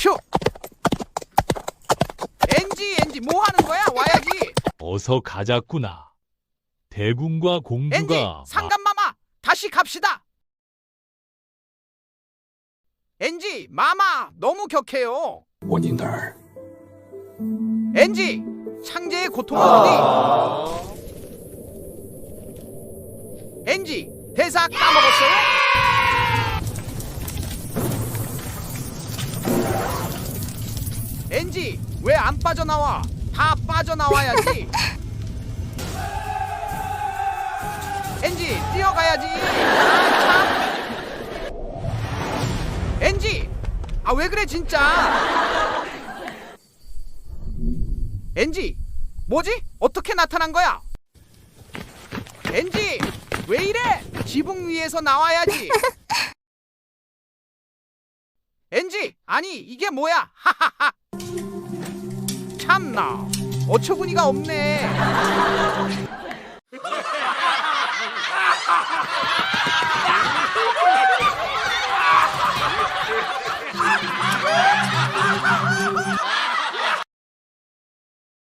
휴. 엔지 엔지 뭐 하는 거야? 와야지. 어서 가자꾸나. 대군과 엔지 공주가 상감마마 다시 갑시다. 엔지 마마 너무 격해요. 我您的儿， 엔지 창제의 고통을 보니 엔지 대사 까먹었어요? 엔지 왜 안 빠져나와? 다 빠져나와야지. 엔지 뛰어가야지. 엔지 아 왜 그래 진짜? 엔지 뭐지? 어떻게 나타난 거야? 엔지 왜 이래? 지붕 위에서 나와야지. 엔지 아니 이게 뭐야? 하하하. 참나 어처구니가 없네.